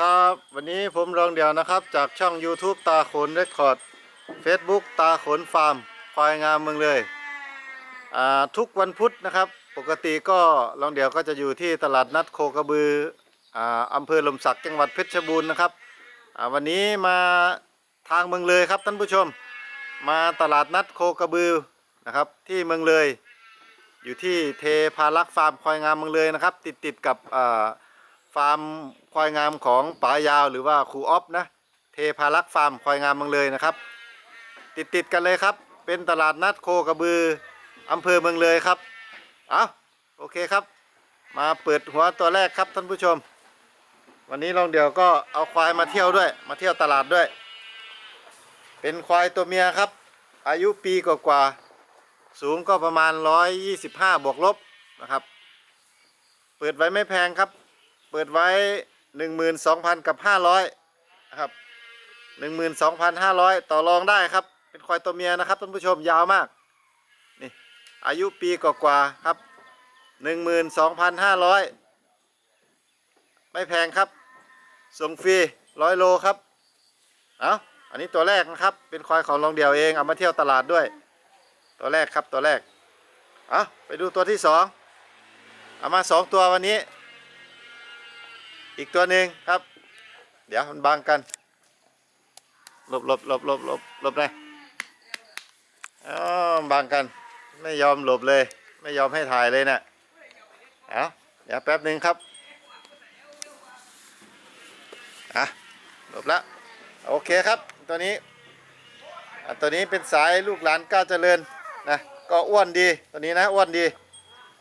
วัสดีครับ วันนี้ผมรองเดียวนะครับ จากช่อง YouTube ตาขนเรคคอร์ด Facebook ตาขนฟาร์มควายงามเมืองเลยทุกวันพุธนะครับ ปกติก็รองเดียวก็จะอยู่ที่ตลาดนัดโคกระบืออำเภอลมศักดิ์จังหวัดเพชรบูรณ์นะครับวันนี้มาทางเมืองเลยครับท่านผู้ชม มาตลาดนัดโคกระบือนะครับที่เมืองเลย อยู่ที่เทพารักษ์ฟาร์มควายงามเมืองเลยนะครับ ติดติดกับฟาร์ม ควายงามของป๋ายาวหรือว่าครูออฟนะ เทพารักษ์ฟาร์มควายงามเมืองเลยนะครับ ติดติดกันเลยครับ เป็นตลาดนัดโคกระบืออำเภอเมืองเลยครับเอาโอเคครับ มาเปิดหัวตัวแรกครับท่านผู้ชม วันนี้ลองเดี๋ยวก็เอาควายมาเที่ยวด้วย มาเที่ยวตลาดด้วย เป็นควายตัวเมียครับ อายุปีกว่าๆสูงก็ประมาณ 125บวกลบนะครับ เปิดไว้ไม่แพงครับ เปิดไว้ 12,000กับ500นะครับ12,500ต่อรองได้ครับ เป็นควายตัวเมียนะครับท่านผู้ชมยาวมาก นี่ อายุปีกว่าๆครับ12,500ไม่แพงครับ ส่งฟรีร้อยโลครับ เอาอันนี้ตัวแรกนะครับ เป็นควายของรองเดียวเอง เอามาเที่ยวตลาดด้วย ตัวแรกครับตัวแรก เอาไปดูตัวที่สองเอามาสองตัววันนี้ อีกตัวหนึ่งครับ เดี๋ยวมันบังกันหลบหลบหลบหลบหลบหลบเลยอ๋อบังกัน ไม่ยอมหลบเลย ไม่ยอมให้ถ่ายเลยนะ่ะเอาเดี๋ยวแป๊บหนึ่งครับอะหลบแล้วโอเคครับตัวนี้ตัวนี้เป็นสายลูกหลานก้าวเจริญนะก็อ้วนดีตัวนี้นะอ้วนดี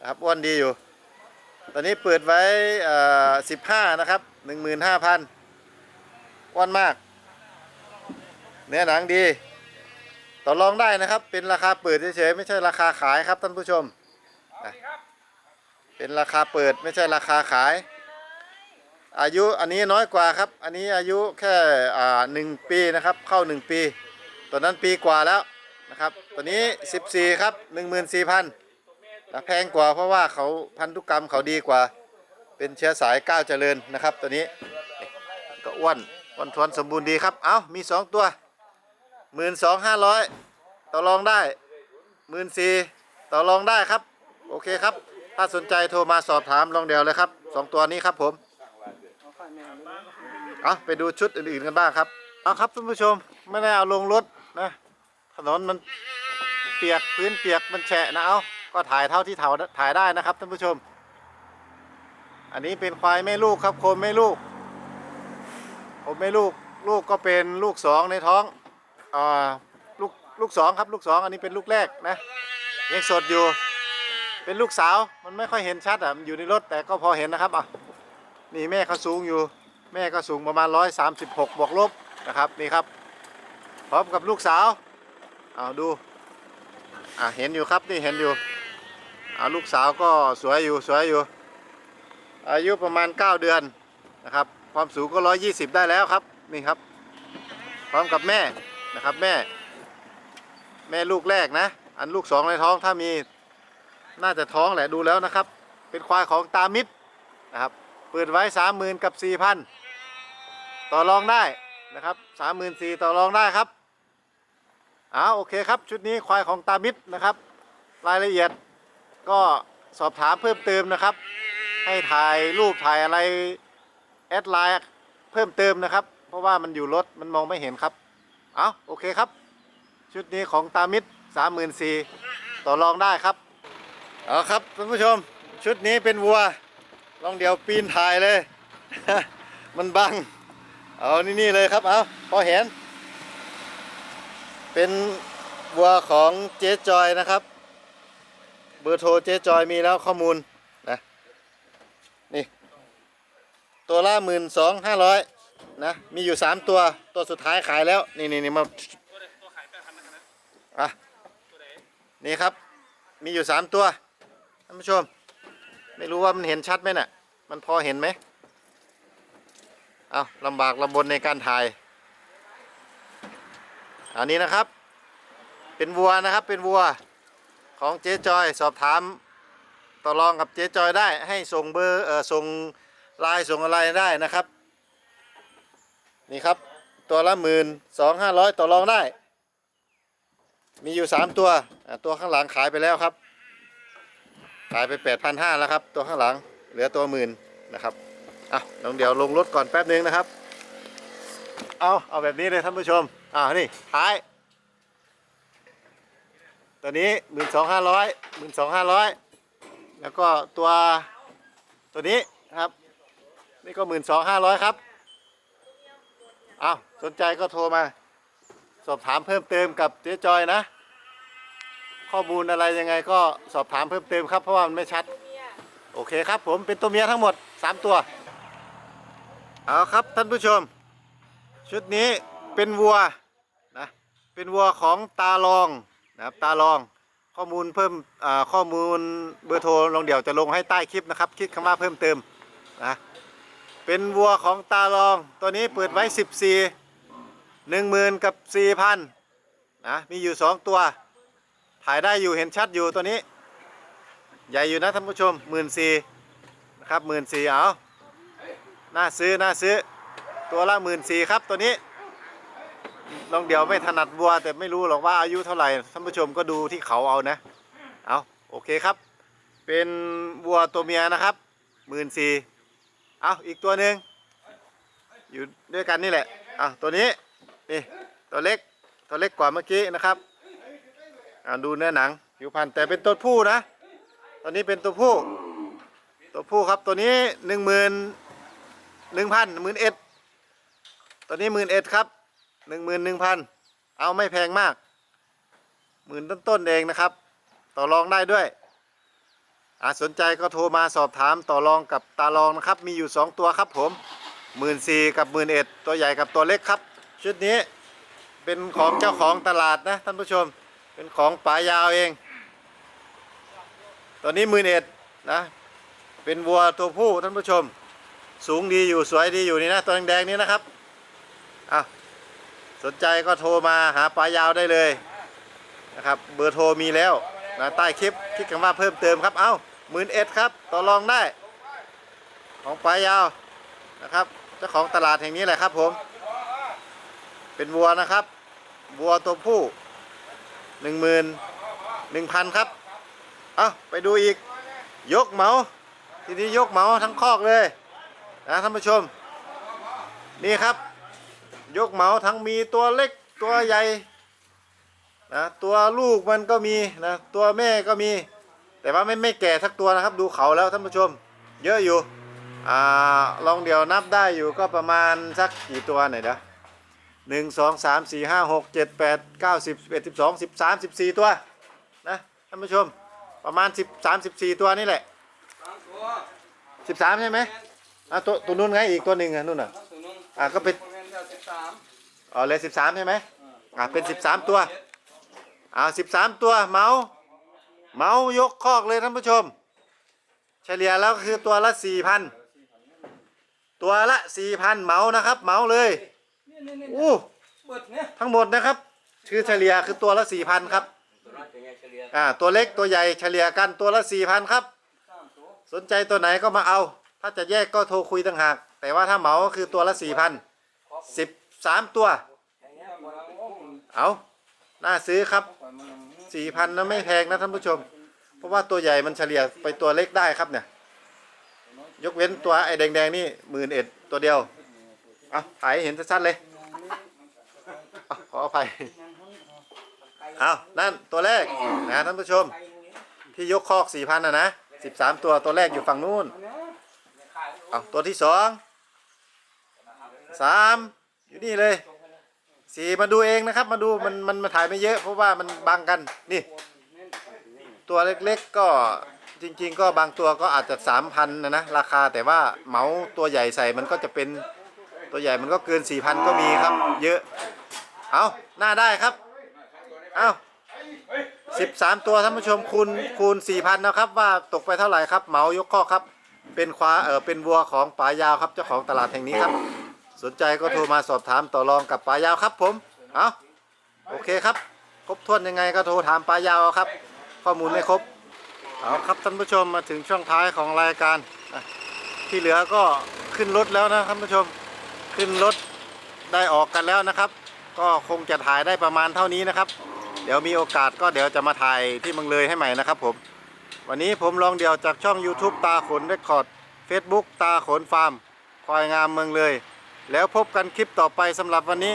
นะครับอ้วนดีอยู่ ตอนนี้เปิดไว้15นะครับ15,000อ้านวนมาก เนื้อหนังดี ต่อรองได้นะครับ เป็นราคาเปิดเฉยๆ ไม่ใช่ราคาขายครับท่านผู้ชม เป็นราคาเปิดไม่ใช่ราคาขาย อายุอันนี้น้อยกว่าครับ อันนี้อายุแค่1ปีนะครับ เข้า1ปี ตอนนั้นปีกว่าแล้วนะครับ ตอนนี้ 14 ครับ 14,000 แพงกว่าเพราะว่าเขาพันธุกรรมเขาดีกว่า เป็นเชื้อสายก้าวเจริญนะครับ ตัวนี้ก็อ้วนอ้วนทวนสมบูรณ์ดีครับ เอา้ามี 2 ตัว 1 2 5 0 0 ต่อรองได้1 4 0 0 0ต่อรองได้ครับ โอเคครับ ถ้าสนใจโทรมาสอบถามลองเดียวเลยครับ 2 ตัวนี้ครับผม เอาไปดูชุดอื่นๆกันบ้างครับเอาครับท่านผู้ชมไม่ได้เอาลงรถนะถนนมันเปียกพื้นเปียกมันแฉะนะเอา ก็ถ่ายเท่าที่ถ่ายถ่ายได้นะครับท่านผู้ชม อันนี้เป็นควายแม่ลูกครับโคมแม่ลูกโคมแม่ลูกลูกก็เป็นลูกสองในท้องอ่าลูกลูกสองครับลูกสองอันนี้เป็นลูกแรกนะยังสดอยู่ เป็นลูกสาวมันไม่ค่อยเห็นชัดอะมันอยู่ในรถแต่ก็พอเห็นนะครับอะนี่แม่เขาสูงอยู่ แม่ก็สูงประมาณ 136 บวกลบนะครับนี่ครับ พร้อมกับลูกสาวเอาดูอะเห็นอยู่ครับนี่เห็นอยู่ อาลูกสาวก็สวยอยู่สวยอยู่ อายุประมาณ 9 เดือนนะครับ ความสูงก็ 120 ได้แล้วครับนี่ครับ พร้อมกับแม่นะครับแม่ แม่ลูกแรกนะ อันลูกสองในท้องถ้ามีน่าจะท้องแหละดูแล้วนะครับ เป็นควายของตามิตรนะครับเปิดไว้ 30,000 กับ 4,000 ต่อรองได้นะครับ34,000ต่อรองได้ครับอ้าโอเคครับ ชุดนี้ควายของตามิตรนะครับ รายละเอียด ก็สอบถามเพิ่มเติมนะครับ ให้ถ่ายรูปถ่ายอะไรแอดไลน์เพิ่มเติมนะครับ เพราะว่ามันอยู่รถมันมองไม่เห็นครับ เอาโอเคครับ ชุดนี้ของตามิตรสามหมื่นสี่ต่อรองได้ครับเอาครับท่านผู้ชมชุดนี้เป็นวัวลองเดี๋ยวปีนถ่ายเลย มันบัง เอานี่นี่เลยครับเอาพอเห็น เป็นวัวของเจ๊จอยนะครับ บอร์โทรเจ๊จอยมีแล้วข้อมูลนะนี่ตัวละหมื่นสองห้าร้อยนะมีอยู่สามตัวตัวสุดท้ายขายแล้วนี่นี่นี่มาอะนี่ครับมีอยู่สามตัวท่านผู้ชม ไม่รู้ว่ามันเห็นชัดไหมน่ะมันพอเห็นไหมเอาลำบากลำบนในการถ่าย อันนี้นะครับ เป็นวัวนะครับเป็นวัว ของเจ๊จอยสอบถามต่อรองกับเจ๊จอยได้ให้ส่งเบอร์เออส่งไลน์ส่งอะไรได้นะครับ นี่ครับตัวละหมื่นสองห้าร้อยต่อรองได้ มีอยู่สามตัวตัวข้างหลังขายไปแล้วครับ ขายไปแปดพันห้าแล้วครับ ตัวข้างหลังเหลือตัวหมื่นนะครับอะน้องเดี๋ยวลงรถก่อนแป๊บนึงนะครับ เอาเอาแบบนี้เลยท่านผู้ชมอ่านี่ท้าย ตัวนี้หมื่นสองห้าร้อยหมื่นสองห้าร้อยแล้วก็ตัวตัวนี้ครับ นี่ก็หมื่นสองห้าร้อยครับเอาสนใจก็โทรมา สอบถามเพิ่มเติมกับเจ๊จอยนะ ข้อมูลอะไรยังไงก็สอบถามเพิ่มเติมครับ เพราะว่ามันไม่ชัด โอเคครับผมเป็นตัวเมียทั้งหมด 3 ตัว เอาครับท่านผู้ชม ชุดนี้เป็นวัวนะเป็นวัวของตาลอง นะครับตาลองข้อมูลเพิ่มข้อมูลเบอร์โทรลงเดี๋ยวจะลงให้ใต้คลิปนะครับคลิดคำว่าเพิ่มเติมนะเป็นวัวของตาลองตัวนี้เปิดไว้ 14 10,000 กับ 4,000นะมีอยู่ 2 ตัว ถ่ายได้อยู่เห็นชัดอยู่ตัวนี้ ใหญ่อยู่นะท่านผู้ชมหมื่นซีนะครับหมื่นซีเอาน่าซื้อน่าซื้อตัวละหมื่นซีครับตัวนี้ ลองเดียวไม่ถนัดวัว แต่ไม่รู้หรอกว่าอายุเท่าไหร่ท่านผู้ชมก็ดูที่เขาเอานะ เอาโอเคครับ เป็นวัวตัวเมียนะครับหมื่นสี่เอาอีกตัวหนึ่งอยู่ด้วยกันนี่แหละเอาตัวนี้นี่ตัวเล็กตัวเล็กกว่าเมื่อกี้นะครับอ่าดูเนื้อหนังผิวพรรณแต่เป็นตัวผู้นะตัวนี้เป็นตัวผู้ ตัวผู้ครับตัวนี้หนึ่งหมื่นหนึ่งพันหมื่นเอ็ดตัวนี้หมื่นเอ็ดครับ หนึ่งหมื่นหนึ่งพันเอาไม่แพงมากหมื่นต้นๆเองนะครับ ต่อรองได้ด้วยอาสนใจก็โทรมาสอบถามต่อรองกับตาลองนะครับ มีอยู่สองตัวครับผมหมื่นสี่กับหมื่นเอ็ดตัวใหญ่กับตัวเล็กครับ ชุดนี้เป็นของเจ้าของตลาดนะท่านผู้ชมเป็นของป๋ายาวเองตัวนี้มือเอ็ดนะเป็นวัวตัวผู้ท่านผู้ชม สูงดีอยู่สวยดีอยู่นี่นะตัวแดงๆนี้นะครับอะ สนใจก็โทรมาหาปลายาวได้เลยนะครับเบอร์โทรมีแล้วนะใต้คลิปคลิกคำว่าเพิ่มเติมครับ เอ้าหมื่นเอ็ดครับต่อรองได้ ของปลายาวนะครับเจ้าของตลาดแห่งนี้แหละครับผม เป็นวัวนะครับ วัวตัวผู้หนึ่งหมื่นหนึ่งพันครับ เอาไปดูอีก ยกเหมา ทีนี้ยกเหมาทั้งคอกเลยนะท่านผู้ชม นี่ครับ ยกเหมาทั้งมีตัวเล็กตัวใหญ่นะตัวลูกมันก็มีนะตัวแม่ก็มี แต่ว่าไม่ไม่แก่สักตัวนะครับ ดูเขาแล้วท่านผู้ชม เยอะอยู่อ่าลองเดี๋ยวนับได้อยู่ก็ประมาณสักกี่ตัวหน่อยเด้อหนึ่งสองสามสี่ห้าหกเจ็ดแปดเก้าสิบเอ็ดสิบสองสิบสามสิบสี่ตัวนะท่านผู้ชมประมาณสิบสามสิบสี่ตัวนี่แหละสิบสามใช่ไหมอะตัวตัวนู้นไงอีกตัวหนึ่งอะนู่นอะอะก็เป็ สิบสามอ๋อเลยสิบสามใช่ไหมอะเป็นสิบสามตัวอ่าสิบสามตัวเมาเมายกคอกเลยท่านผู้ชม เฉลี่ยแล้วคือตัวละสี่พันตัวละสี่พันเมานะครับเมาเลยนี่นี่นี่อู้เบิดเนี่ยทั้งหมดนะครับคือเฉลี่ยคือตัวละสี่พันครับตัวละจะเฉลี่ยอ่าตัวเล็กตัวใหญ่เฉลี่ยกันตัวละสี่พันครับสามตัวสนใจตัวไหนก็มาเอา ถ้าจะแยกก็โทรคุยต่างหาก แต่ว่าถ้าเหมาก็คือตัวละสี่พัน สิบสามตัวอย่างเงี้ยมันโอ้โหเอาน่าซื้อครับปล่อยมันสี่พันนะไม่แพงนะท่านผู้ชม เพราะว่าตัวใหญ่มันเฉลี่ยไปตัวเล็กได้ครับเนี่ย ยกเว้นตัวไอ้แดงๆนี่หมื่นเอ็ดตัวเดียว เอาถ่ายให้เห็นชัดๆเลยเอาขออภัยเอานั่นตัวแรกนะท่านผู้ชม ที่ยกคอกสี่พันนะนะสิบสามตัวตัวแรกอยู่ฝั่งนู้นเอาตัวที่สอง สามอยู่นี่เลยสี่มาดูเองนะครับ มาดูมันมันมาถ่ายไม่เยอะ เพราะว่ามันบังกันนี่ ตัวเล็กๆก็จริง ๆ ก็บางตัวก็อาจจะสามพันนะนะราคาแต่ว่าเหมาตัวใหญ่ใส่มันก็จะเป็นตัวใหญ่มันก็เกินสี่พันก็มีครับ เยอะ เอาหน้าได้ครับ เอาสิบสามตัวท่านผู้ชมคูณคูณสี่พันนะครับ ว่าตกไปเท่าไหร่ครับเหมายกข้อครับ เป็นควาเออเป็นวัวของป๋ายาวครับเจ้าของตลาดแห่งนี้ครับ สนใจก็โทรมาสอบถามต่อรองกับปลายาวครับผม เอาโอเคครับ ครบถ้วนยังไงก็โทรถามปลายาวครับ ข้อมูลไม่ครบ เอาครับท่านผู้ชมมาถึงช่วงท้ายของรายการ ที่เหลือก็ขึ้นรถแล้วนะท่านผู้ชม ขึ้นรถได้ออกกันแล้วนะครับ ก็คงจะถ่ายได้ประมาณเท่านี้นะครับ เดี๋ยวมีโอกาสก็เดี๋ยวจะมาถ่ายที่เมืองเลยให้ใหม่นะครับผม วันนี้ผมลองเดี่ยวจากช่อง YouTube ตาขนเรคคอร์ดเฟซบุ๊กตาขนฟาร์มควายงามเมืองเลย แล้วพบกันคลิปต่อไปสำหรับวันนี้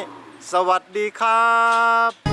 สวัสดีครับ